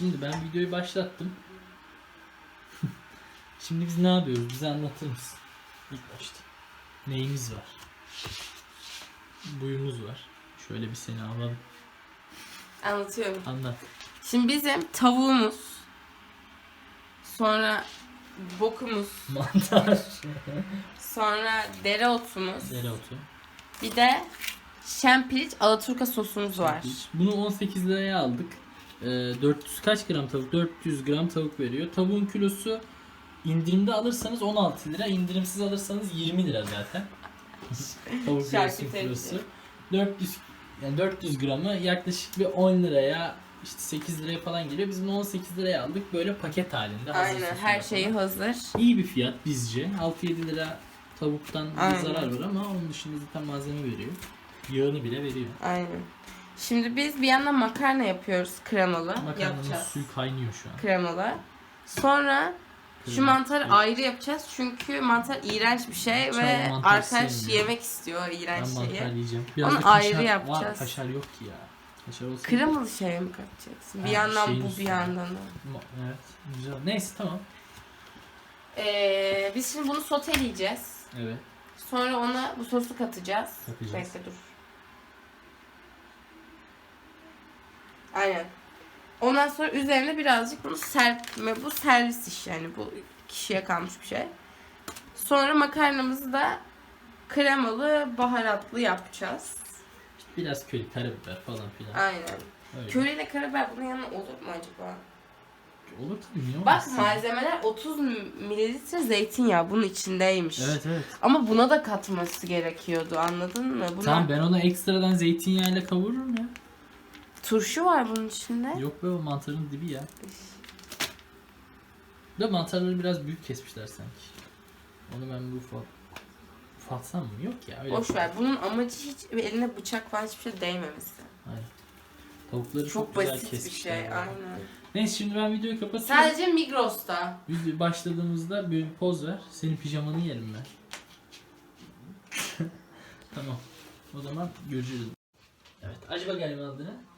Şimdi ben videoyu başlattım. Şimdi biz ne yapıyoruz? Bize anlatır mısın? İlk başta. Neyimiz var? Buyumuz var. Şöyle bir seni alalım. Anlatıyorum. Anlat. Şimdi bizim tavuğumuz, sonra bokumuz, Mantar. sonra dereotumuz, Dereotu. bir de şempiliç alaturka sosumuz var. Bunu 18 liraya aldık. Ee, 400 kaç gram tavuk? 400 gram tavuk veriyor. Tavuğun kilosu indirimde alırsanız 16 lira, indirimsiz alırsanız 20 lira zaten. Tavuk kilosu. 400 yani 400 gramı yaklaşık bir 10 liraya işte 8 liraya falan geliyor. Biz bunu 18 liraya aldık. Böyle paket halinde. hazır Aynen her şeyi falan. hazır. İyi bir fiyat bizce. 6-7 lira tavuktan bir Aynen. zarar var ama onun dışında zaten malzeme veriyor. Yağını bile veriyor. Aynen. Şimdi biz bir yandan makarna yapıyoruz kremalı. Makarnanın yapacağız. suyu kaynıyor şu an. Kremalı. Sonra şu mantarı Evet. ayrı yapacağız çünkü mantar iğrenç bir şey Hiç ve arkadaş yemek istiyor iğrenç Ben şeyi. yiyeceğim. Onu da ayrı kaşar yapacağız. Var, kaşar yok ki ya. Kaşar olsa. Kremalı şey mi katacaksın? Bir Ha, yandan bu bir yandan da. Evet. Güzel. Neyse tamam. Ee, biz şimdi bunu soteleyeceğiz. Evet. Sonra ona bu sosu katacağız. Katacağız. Bekle dur. Aynen. Ondan sonra üzerine birazcık bunu serpme. Bu servis işi yani bu kişiye kalmış bir şey. Sonra makarnamızı da kremalı baharatlı yapacağız. Biraz köri, karabiber falan filan. Aynen. Öyle. Köriyle karabiber bunun yanına olur mu acaba? Olur tabii niye Bak olmasın? malzemeler 30 mililitre zeytinyağı bunun içindeymiş. Evet evet. Ama buna da katması gerekiyordu anladın mı? Buna Tamam ben onu ekstradan zeytinyağıyla kavururum ya. Turşu var bunun içinde. Yok be o mantarın dibi ya. Da mantarları biraz büyük kesmişler sanki. Onu ben bu ufalt... Ufaltsam mı? Yok ya öyle. Boş ver. Bunun amacı hiç eline bıçak falan hiçbir şey değmemesi. Aynen. Tavukları çok, Çok, güzel basit bir kesmişler. şey. ya. Aynen. Neyse şimdi ben videoyu kapatıyorum. Sadece Migros'ta. Video başladığımızda bir poz ver. Senin pijamanı yerim ben. tamam. O zaman görüşürüz. Evet. Acaba gelme adına.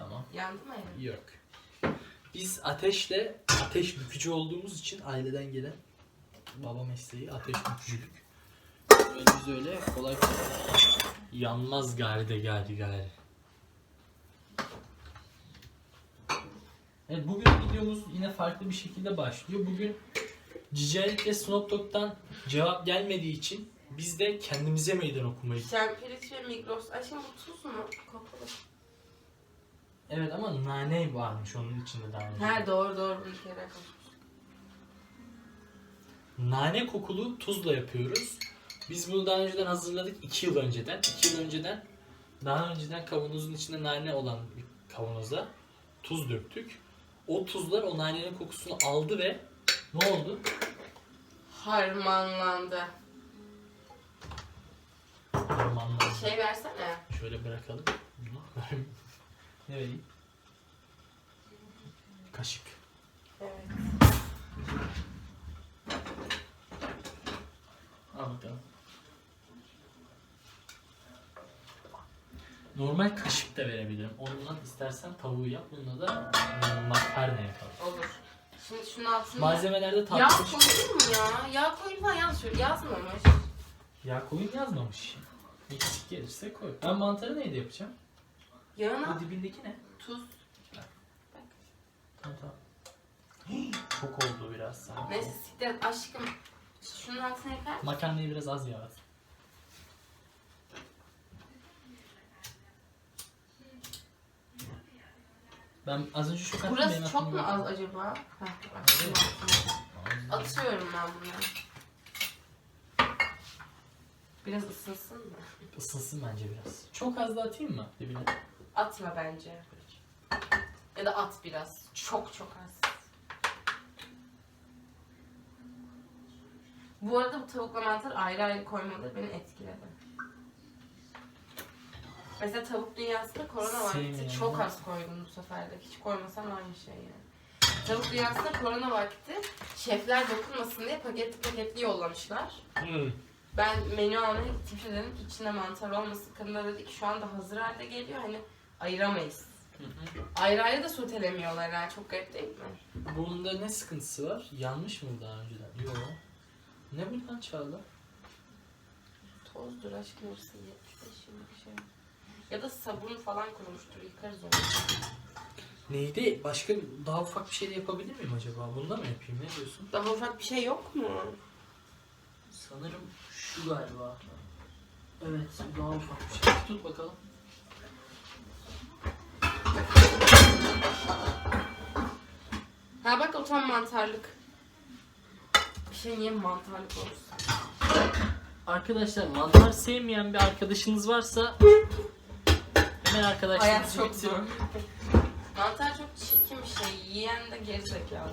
Tamam. Yandı mı yani? Yok. Biz ateşle ateş bükücü olduğumuz için aileden gelen baba mesleği ateş bükücülük. Öyle biz öyle kolay kolay yanmaz gari de gari gari. Evet bugün videomuz yine farklı bir şekilde başlıyor. Bugün Cicelik ve Snoop Dogg'dan cevap gelmediği için biz de kendimize meydan okumayı Şempiriç ve Migros. Ay şimdi bu tuz mu? Kapalı. Evet ama nane varmış onun içinde daha önce. He doğru doğru bir kere. Nane kokulu tuzla yapıyoruz. Biz bunu daha önceden hazırladık 2 yıl önceden. 2 yıl önceden daha önceden kavanozun içinde nane olan bir kavanoza tuz döktük. O tuzlar o nanenin kokusunu aldı ve ne oldu? Harmanlandı. Harmanlandı. Şey versene. Şöyle bırakalım. bunu. ne vereyim? Kaşık. Evet. Al bakalım. Normal kaşık da verebilirim. Ondan istersen tavuğu yap. Bununla da e, makarna yapalım. Olur. Şimdi şunun altına... Malzemelerde tatlı Yağ koyulur mu ya? Yağ koyun falan yazıyor. Yazmamış. Ya koyun yazmamış. Eksik gelirse koy. Ben mantarı neyde yapacağım? Yağına Bu dibindeki ne? tuz. Tamam tamam. Hii, Çok oldu biraz sanki. Neyse siktir aşkım. Şunun altına mısın? Makarnayı biraz az yağ at. Ben az önce şu kattım benim Burası çok mu az acaba? Heh, bak, Evet. şunun altına. Atıyorum ben bunu. Biraz ısınsın mı? Isınsın bence biraz. Çok az da atayım mı dibine? Atma bence. Ya da at biraz. Çok çok az. Bu arada bu tavukla mantar ayrı ayrı koymaları beni etkiledi. Mesela tavuk dünyasında korona vakti çok az koydum bu sefer de. Hiç koymasam aynı şey yani. Tavuk dünyasında korona vakti şefler dokunmasın diye paketli paketli yollamışlar. Ben menü almaya gittim dedim ki içinde mantar olmasın. Kadın da dedi ki şu anda hazır halde geliyor hani ayıramayız. Hı hı. Ayrı ayrı da sotelemiyorlar ha. Çok garip değil mi? Bunda ne sıkıntısı var? Yanmış mı daha önceden? Yok. Ne bu lan Çağla? Tozdur aşkım hepsi 75 yıllık şey. Ya da sabun falan kurumuştur. Yıkarız onu. Neydi? Başka daha ufak bir şey de yapabilir miyim acaba? Bunda mı yapayım? Ne diyorsun? Daha ufak bir şey yok mu? Sanırım şu galiba. Evet, daha ufak bir şey. Tut bakalım. Ha bak o tam mantarlık. Bir şey niye mantarlık olsun? Arkadaşlar mantar sevmeyen bir arkadaşınız varsa hemen Hayat arkadaşlarınızı çok bitirin. zor. Mantar çok çirkin bir şey. Yiyen de gerizekalı.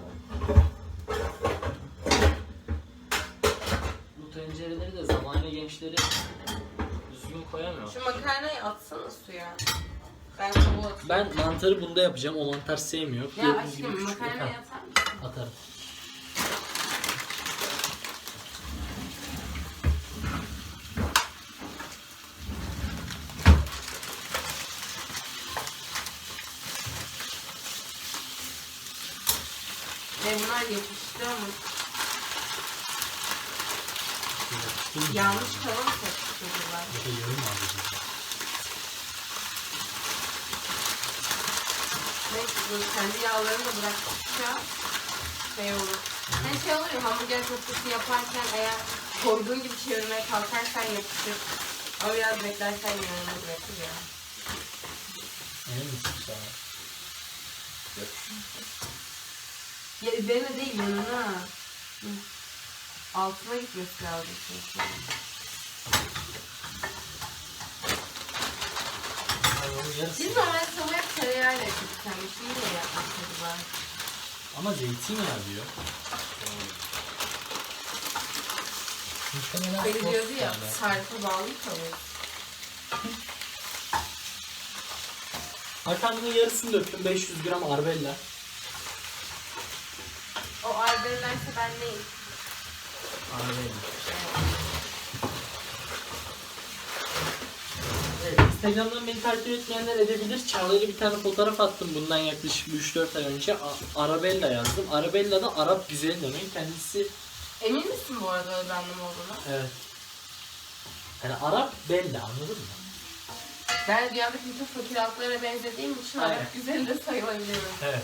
Bu tencereleri de zamanı gençleri düzgün koyamıyor. Şu makarnayı atsana suya. Ben mantarı bunda yapacağım. O mantar sevmiyor. Ya Gördüğünüz gibi aşkım küçük- Ha, atar mısın? Atarım. Ve bunlar yapıştırmış. Yanlış. Yanlış tava mı takıştırdılar? Ya da dur kendi yağlarını da bıraktıkça şey olur. Hani şey olur ya hamburger köftesi yaparken eğer koyduğun gibi çevirmeye kalkarsan yapışır. Ama biraz beklersen yanına bırakır ya. Emin misin sana? Ya üzerine değil yanına. Altına gitmesi lazım. Biz normalde tavaya yapıyorduk sen bir şey yapmak acaba? Ama zeytinyağı diyor. Muhtemelen sos diyordu ya yani. sarpa bağlı tavuk. Hakan bunun yarısını döktüm. 500 gram arbella. O arbelerse ben neyim? Arbella. Instagram'dan beni takip etmeyenler edebilir. Çağla'ya bir tane fotoğraf attım bundan yaklaşık 3-4 ay önce. A- Arabella yazdım. Arabella da Arap güzeli demek. Kendisi Emin misin bu arada öyle bir anlamı olduğuna? evet. Yani Arap Bella anladın mı? Ben dünyadaki bütün fakir halklara benzediğim için Aynen. Arap güzeli de sayılabiliyorum. Evet.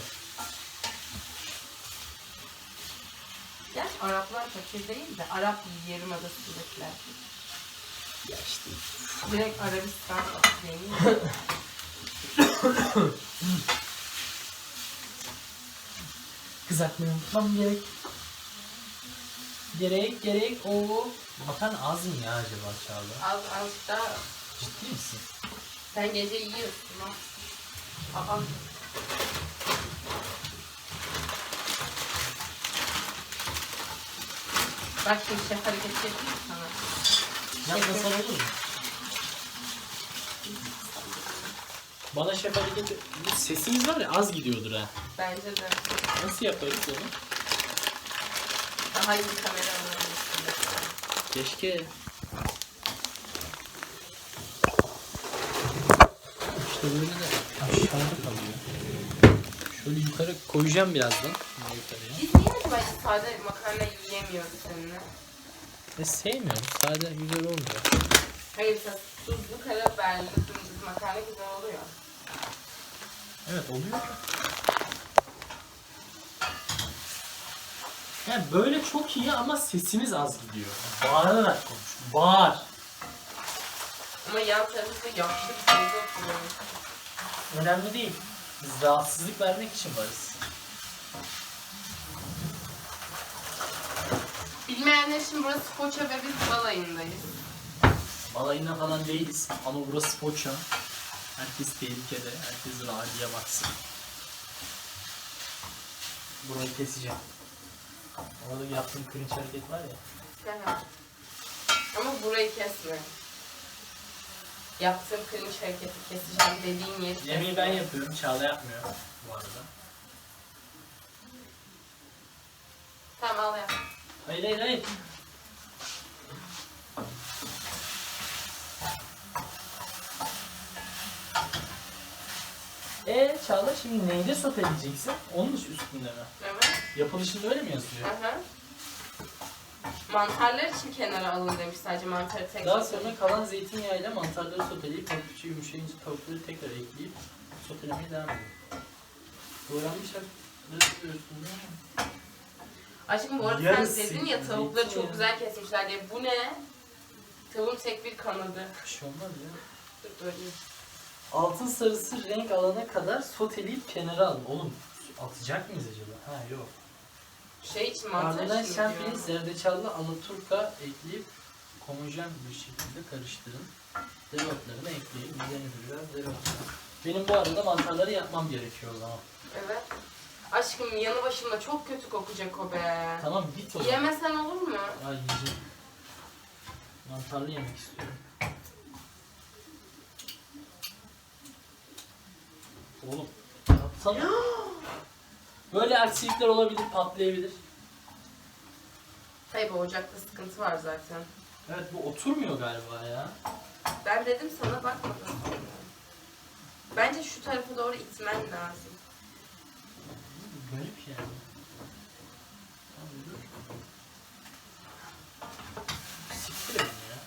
Ya Araplar fakir değil de Arap Yarımadası'ndakiler. İşte. Direkt Arabistan zengin. Kızartmayı unutmam gerek. Gerek gerek o. Makarna az mı ya acaba Çağla? Az az daha Ciddi misin? sen gece yiyorsun ha. Bak şimdi şef hareketi yapayım sana. Yapmasan olur mu? Bana şef hareketi... Bu sesimiz var ya az gidiyordur ha. Bence de. Nasıl yaparız onu? Daha iyi bir kamera alabilirsin. Keşke. İşte böyle de aşağıda kalıyor. Şöyle yukarı koyacağım birazdan. Yukarıya. Biz niye acaba hiç sade makarna yiyemiyoruz seninle? E sevmiyorum. Sade güzel olmuyor. Hayır tuzlu karabiberli dümdüz makarna güzel oluyor. Evet oluyor da. Yani böyle çok iyi ama sesimiz az gidiyor. Bağırarak konuş. Bağır. Ama yan tarafta yaşlı bir teyze oturuyor. Önemli değil. Biz rahatsızlık vermek için varız. Bilmeyenler için burası Foça ve biz balayındayız. Balayına falan değiliz ama burası Foça. Herkes tehlikede. Herkes rahiye baksın. Burayı keseceğim. Orada yaptığım cringe hareket var ya. Aha. Ama burayı kesme. Yaptığım cringe hareketi keseceğim dediğin yeri Yemeği ben yapıyorum. Çağla yapmıyor bu arada. Tamam al yap. Hayır hayır hayır. E Çağla şimdi neyde soteleyeceksin? Onun üstünde mi? Evet. Yapılışında öyle mi yazıyor? Aha. Mantarlar için kenara alın demiş sadece mantarı tek. Daha sonra kalan zeytinyağıyla mantarları soteleyip hafifçe yumuşayınca tavukları tekrar ekleyip sotelemeye devam edin. Doğranmış hafifleri üstünde. Aşkım bu arada Yarısı sen dedin ya tavukları zeytinyağı. çok güzel kesmişler diye. Bu ne? Tavuğun tek bir kanadı. Bir şey olmaz ya. Dur böyle. Altın sarısı renk alana kadar soteleyip kenara alın. Oğlum atacak mıyız acaba? Ha yok. Şey için mantar Ardından için şampiyonu diyor. zerdeçallı alaturka ekleyip homojen bir şekilde karıştırın. Dereotlarını ekleyin. Üzerine biraz dereot. Benim bu arada mantarları yapmam gerekiyor o zaman. Evet. Aşkım yanı başımda çok kötü kokacak o be. Tamam git o zaman. Yemesen olur mu? Ay yiyeceğim. Mantarlı yemek istiyorum. Oğlum yapsana. Böyle aksilikler olabilir, patlayabilir. Hayır bu ocakta sıkıntı var zaten. Evet bu oturmuyor galiba ya. Ben dedim sana bakmadım. Bence şu tarafa doğru itmen lazım. Garip yani. Abi dur. Siktir ya.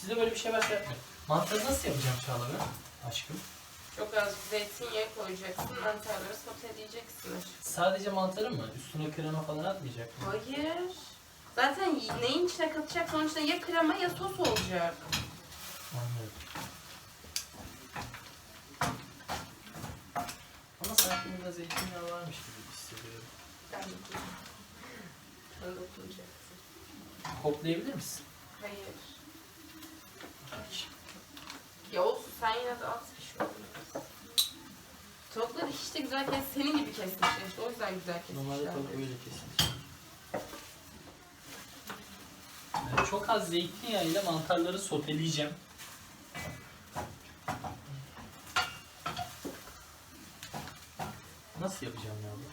Size böyle bir şey varsa yapmayın. Mantarı nasıl yapacağım Çağla ben? Aşkım. Çok az zeytinyağı koyacaksın, mantarları soteleyeceksin. Sadece mantarı mı? Üstüne krema falan atmayacak mı? Hayır. Zaten neyin içine katacaksın onun içine ya krema ya sos olacak. Anlıyorum. Burada zeytinyağı varmış gibi hissediyorum. Ben de Sen dokunacaksın. Koklayabilir misin? Hayır. Ya olsun sen yine de at bir şey olmaz. Tavukları hiç de güzel kes, senin gibi kesmişler işte o yüzden güzel Normalde kesmişler. tavuk böyle kesilir. Evet, çok az zeytinyağı ile mantarları soteleyeceğim. Nasıl yapacağım ya bu?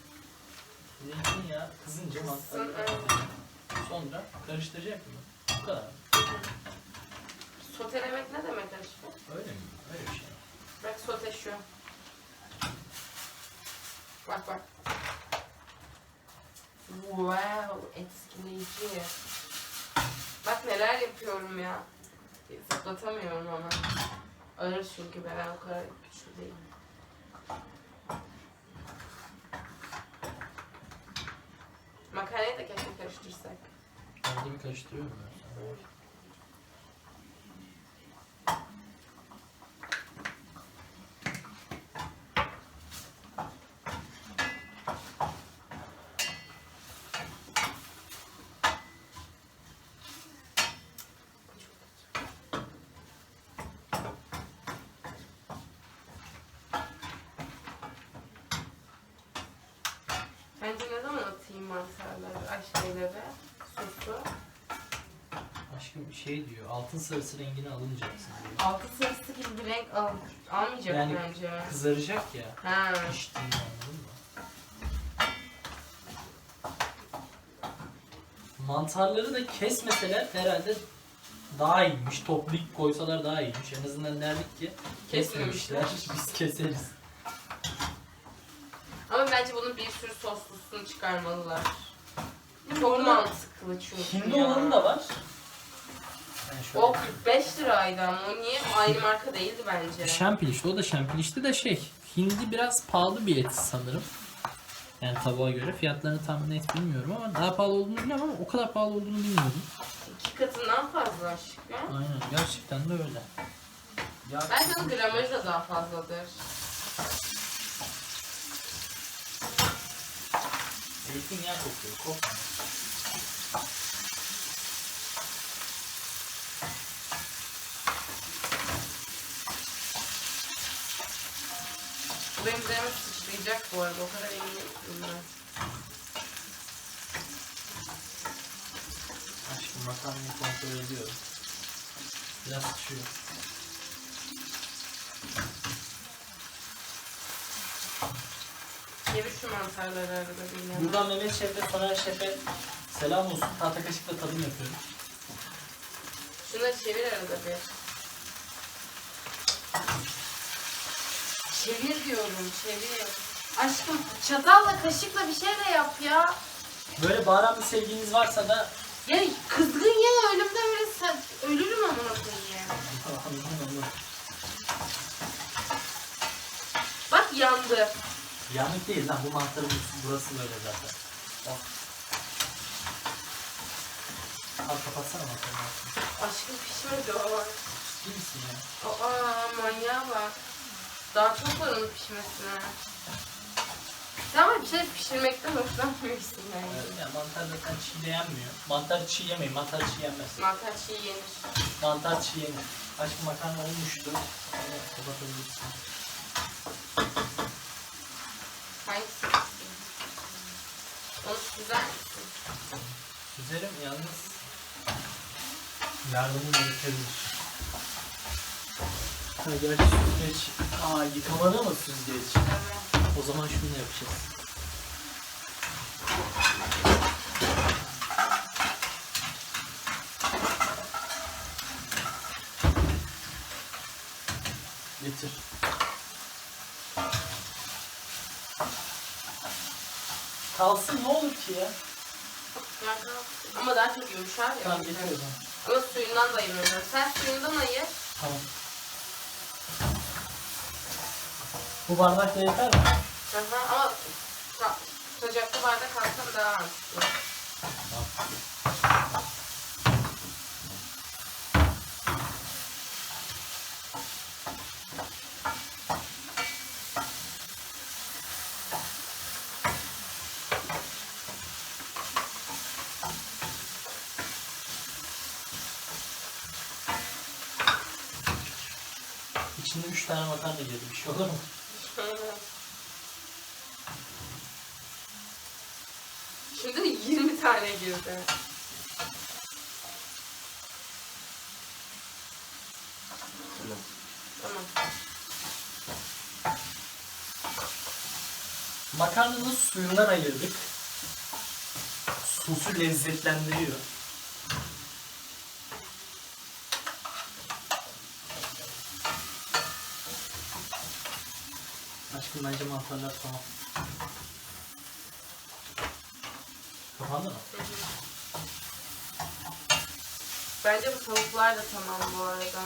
Zeytinyağı kızınca mantarları evet. Sonra karıştıracak mı? Bu kadar. Sotelemek ne demek aşkım? Öyle mi? Öyle bir şey. Bak sote şu. Bak bak. Wow, etkileyici. Bak neler yapıyorum ya. Zıplatamıyorum ama. Ağır çünkü ben o kadar güçlü değilim. Makarnayı da keşke karıştırsak. Arada bir karıştırıyorum ben. Bence ne zaman mantarları, ay şeyleri, sosu? Aşkım şey diyor, altın sarısı rengini alıncaksın diyor. Altı sarısı gibi bir renk al, almayacak Yani bence. Kızaracak ya. Ha. Piştiğini anladın mı? Mantarları da kesmeseler herhalde daha iyiymiş. Toplayıp koysalar daha iyiymiş. En azından derdik ki kesmemişler. Biz keseriz. Ama bence bunun bir sürü soslusunu çıkarmalılar. Çok mantıklı çünkü Hindi ya. olanı da var. Yani şöyle. O 45 liraydı ama o niye aynı marka değildi bence. Şampilişti. O da şampilişti de şey. Hindi biraz pahalı bir et sanırım. Yani tavuğa göre. Fiyatlarını tam net bilmiyorum ama daha pahalı olduğunu biliyorum ama o kadar pahalı olduğunu bilmiyordum. İki katından fazla aşkım. Aynen gerçekten de öyle. Ya, Bence onun gramajı da daha fazladır. Zeytinyağı kokuyor. Kokmuyor. Bu benim üzerime sıçrayacak bu arada. O kadar eminim ben. Aşkım makarnayı kontrol ediyorum. Biraz pişiyor. Çevir şu mantarları arada bir yana. Buradan Mehmet Şef'e, Soner Şef'e selam olsun. Tahta kaşıkla tadım yapıyorum. Şunları çevir arada bir. çevir diyorum çevir. Aşkım çatalla kaşıkla bir şey de yap ya. Böyle baharatlı sevginiz varsa da Ya kızgın ya ölümde öyle sen ölürüm amına koyayım. Bak yandı. Yanık değil lan bu mantarın burası böyle zaten. Bak. Al kapatsana mantarını. Aşkım pişmedi o. Ciddi misin ya? Aa manyağa bak. Daha çok var onun pişmesine. Sen ama bir şey pişirmekten hoşlanmıyorsun yani. Evet, ya mantar zaten çiğ de yenmiyor. Mantar çiğ yemeyin, mantar çiğ yenmez. Mantar çiğ yenir. Mantar çiğ yenir. Aşkım makarna olmuştu. Evet, kapatabilirsin. Hangisi? Onu güzel? Güzelim yalnız yardımın gerekebilir. Ha gerçi süzgeç. Aa yıkamadı mı süzgeç? Evet. O zaman şunu yapacağız. Getir. Kalsın ne olur ki ya? Ama daha çok yumuşar ya. Tamam getir o zaman. Ama suyundan da ayırıyorum. Sen suyundan ayır. Tamam. Bu bardak da yeter mi? Aha, ama sıcakta bardak alsam daha mantıklı. İçinde 3 tane makarna girdi. Bir şey olur mu? Şimdi de 20 tane girdi. Tamam. Makarnanın suyundan ayırdık. Sosu lezzetlendiriyor. Aşkım bence mantarlar tamam. Kapandı mı? Bence bu tavuklar da tamam bu arada.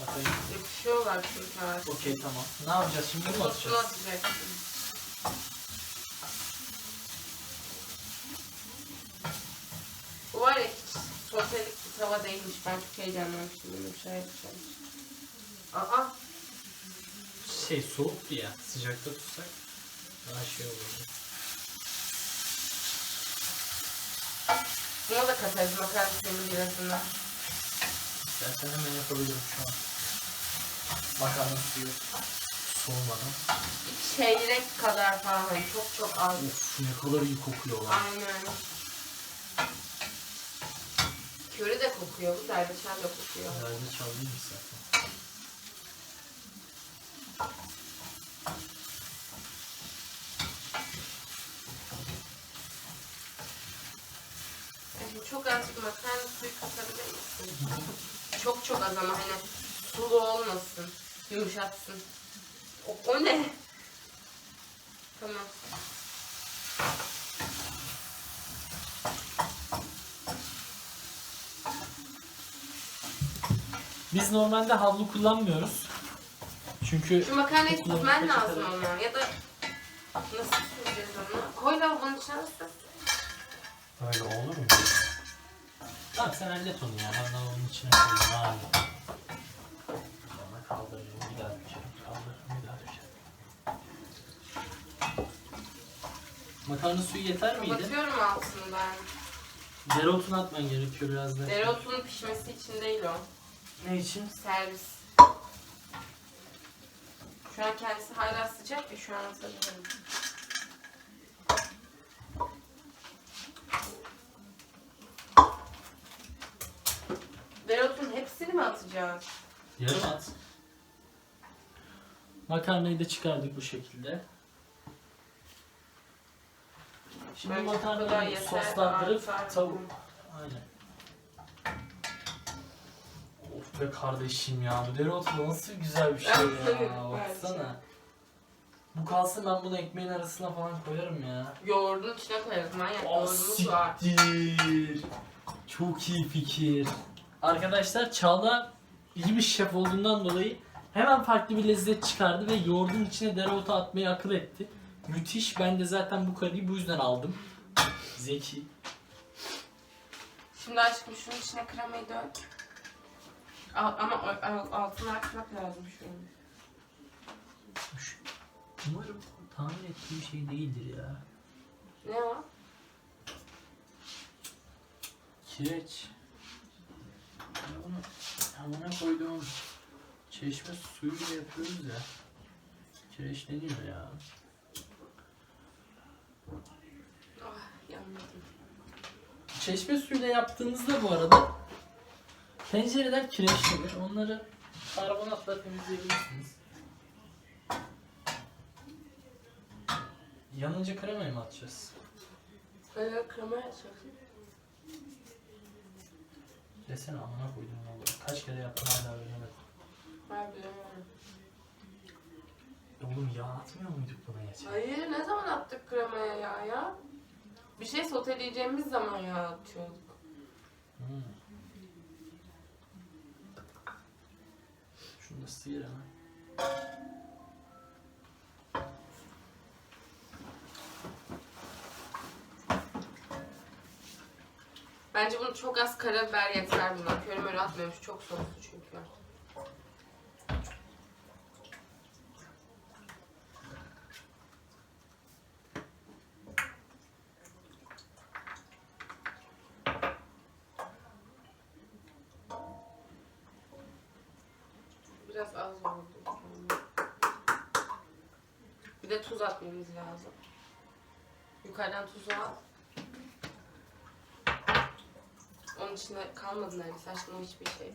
Bakayım. Yapışıyorlar çünkü artık. Okey tamam. Ne yapacağız şimdi mi Sosunu atacağız? atacaksın. Bu var ya hiç sotelik bir tava değilmiş. Ben çok heyecanlanmıştım. Böyle bir şey. Aa, Şey soğuktu ya. Sıcakta tutsak daha şey olurdu. buna da katarız makarna suyunu birazını. İstersen hemen yapabilirim şu an. Makarna suyu soğumadan. Bir çeyrek kadar falan. hani Çok çok az. Of ne kadar iyi kokuyor lan. Aynen. Köri de kokuyor. Bu zerdeçal da kokuyor. Herhalde çaldıymış zaten. Yani çok azıcık makarna suyu katabilir misin? Çok çok az ama hani sulu olmasın. Yumuşatsın. O, o ne? Tamam. Biz normalde havlu kullanmıyoruz. Çünkü Şu makarnayı peçete- lazım ama. Ya da nasıl süzeceğiz onu? Koy lavabonun içine süz. Böyle olur mu? Tamam sen hallet onu ya. Ben de onun içine koyayım abi. Sonra kaldırırım bir daha dökerim. Kaldırırım bir daha dökerim. Makarna suyu yeter miydi? Kapatıyorum altını ben. Dereotunu atman gerekiyor biraz da. Dereotunun pişmesi için değil o. Ne için? Servis. Şu an kendisi hala sıcak ya şu an hazırlıyorum. Dereotunun hepsini mi atacağız? Yarım at. Makarnayı da çıkardık bu şekilde. Şimdi Bence makarnayı yeter. soslandırıp Artar. tavuk... Aynen. Of be kardeşim ya bu dereotu nasıl güzel bir şey ya. Evet, Baksana. Bu kalsın ben bunu ekmeğin arasına falan koyarım ya. Yoğurdun içine koyarız manyak. Yoğurdumuz var. siktir. Çok iyi fikir. Arkadaşlar Çağla iyi bir şef olduğundan dolayı hemen farklı bir lezzet çıkardı ve yoğurdun içine dereotu atmayı akıl etti. Müthiş. Ben de zaten bu karıyı bu yüzden aldım. Zeki. Şimdi aşkım şunun içine kremayı dök. Al, ama o- al- altını açmak lazım şunun. Umarım tahmin ettiğim şey değildir ya. Ne o? Kireç. Bunu hamura koyduğum çeşme suyuyla yapıyoruz ya. Kireç deniyor ya. Ah yanmadım. Çeşme suyuyla yaptığınızda bu arada tencereler kireçlenir. Onları karbonatla temizleyebilirsiniz. Yanınca kremayı mı atacağız? Böyle krema yapacaksın. Desene amına koydum vallahi. Kaç kere yaptım hala öğrenemedim. Bilemiyorum. E Oğlum yağ atmıyor muyduk buna geçen? Hayır ne zaman attık kremaya ya ya? Bir şey soteleyeceğimiz zaman ya atıyorduk. Hmm. Şunu da sıyır hemen. Bence bunu çok az karabiber yeter buna. Köri möri atmıyormuş. Çok soslu çünkü. Biraz az oldu. Bir de tuz atmamız lazım. Yukarıdan tuzu al. İçinde kalmadı neredeyse. Aşkım o hiçbir şey.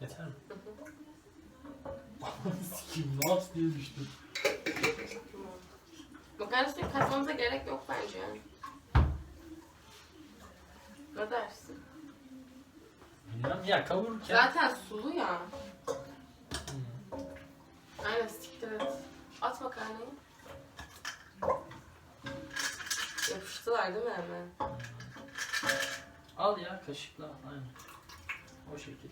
Yeter mi? Sikim ne yapsın diye düştüm. Makarna suyu gerek yok bence. Ne dersin? Bilmem ya kavururken. Zaten sulu ya. Aynen siktir et. At makarnayı. Yapıştılar değil mi hemen? Al ya kaşıkla aynen. O şekil.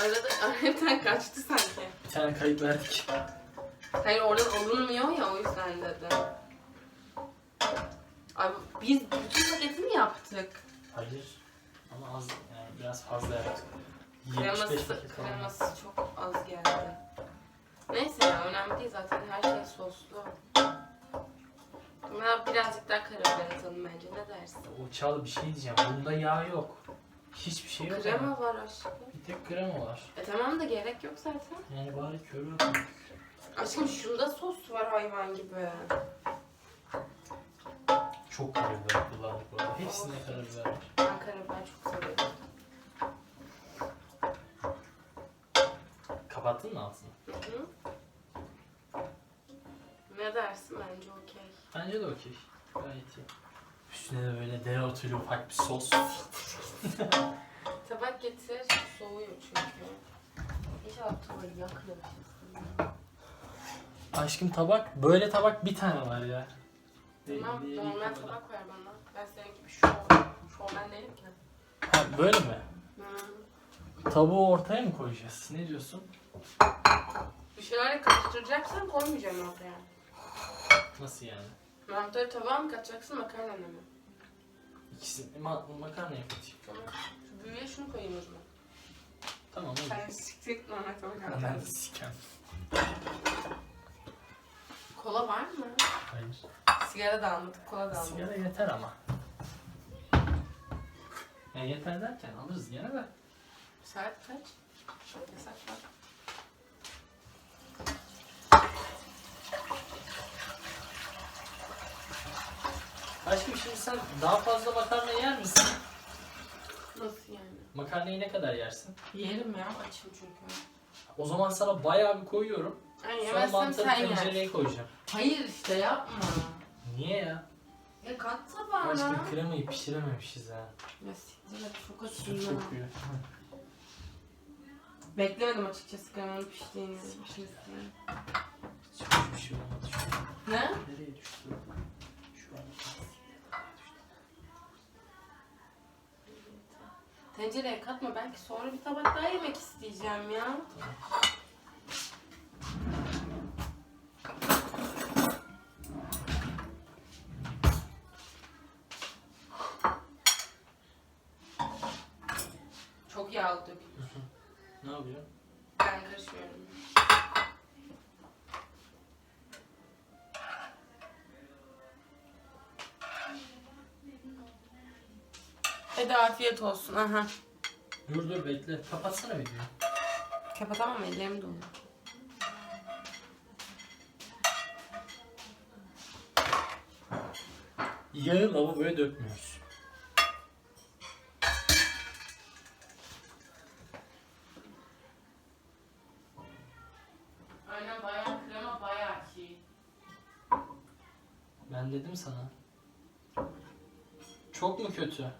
Arada hepten kaçtı sanki. Bir tane kayıp verdik. Hayır oradan alınmıyor ya o yüzden dedim. Abi biz bütün paketi mi yaptık? Hayır. Ama az yani biraz fazla yaptık. 75 Kreması, paket falan. kreması çok az geldi. Neyse ya önemli değil zaten her şey soslu. Buna birazcık daha karabiber atalım bence ne dersin? O çal bir şey diyeceğim. Bunda yağ yok. Hiçbir şey yok. ama. Krema var aşkım. Bir tek krema var. E tamam da gerek yok zaten. Yani bari körü. Aşkım şunda sos var hayvan gibi. Çok karabiber kullandık bu arada. Hepsinde karabiber var. Ben karabiber çok seviyorum. Kapattın mı altını? Ne dersin bence okey. Bence de okey. Gayet iyi. Üstüne de böyle dereotuyla ufak bir sos. Tabak getir soğuyor çünkü. İnşallah tavayı yakmamışız. Aşkım tabak, böyle tabak bir tane var ya. Tamam Diğeri normal tabak ver bana. Ben senin gibi şov, şovmen değilim ki. Ha, böyle mi? Hı. Tavuğu ortaya mı koyacağız? Ne diyorsun? Bir şeylerle karıştıracaksan koymayacağım ortaya. Nasıl yani? Mantarı tabağa mı katacaksın makarna mı? İkisini ma- makarna yapayım. Tamam. Şu büyüğe şunu koyayım o zaman. Tamam olur. Sen siktir. Ben de sikem. Kola var mı? Hayır. Sigara da almadık, kola da almadık. Sigara yeter ama. Yani yeter derken alırız gene de. Saat kaç? Yasak var. Aşkım şimdi sen daha fazla makarna yer misin? Nasıl yani? Makarnayı ne kadar yersin? Yerim ya, açım çünkü. O zaman sana bayağı bir koyuyorum. Ay Sonra yemezsem mantarı sen yer. tencereye koyacağım. Hayır işte yapma. Niye ya? Ya kat tabağına. Başka kremayı pişirememişiz ha. Ya siktir et çok Su açım. Beklemedim açıkçası kremanın piştiğini. pişmesini. Hiçbir şey olmadı şu an. Ne? Nereye düştü? Tencereye katma belki sonra bir tabak daha yemek isteyeceğim ya. Çok yağlı dökülür. Ne yapıyor? Hadi afiyet olsun. Aha. Dur dur bekle. Kapatsana videoyu. Kapatamam ellerim dolu. Yağı lavaboya dökmüyoruz. Aynen bayağı krema bayağı çiğ. Ben dedim sana. Çok mu kötü?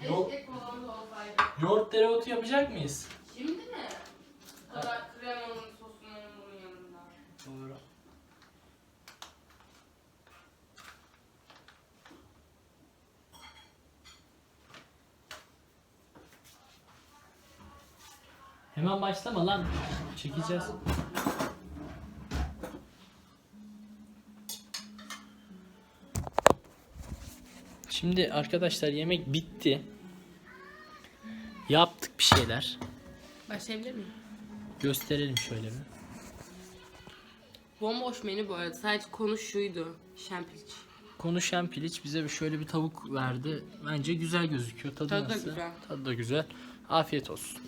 Keşke kolamız olsaydı. Yoğurt dereotu yapacak mıyız? Şimdi mi? Bu kadar kremanın sosunun bunun yanında. Doğru. Hemen başlama lan. Çekeceğiz. Şimdi arkadaşlar yemek bitti. Yaptık bir şeyler. Başlayabilir miyim? Gösterelim şöyle bir. Bomboş menü bu arada. Sadece konu şuydu. Şempiliç. Konuşan piliç bize şöyle bir tavuk verdi. Bence güzel gözüküyor. Tadı, Tadı da nasıl? güzel. Tadı da güzel. Afiyet olsun.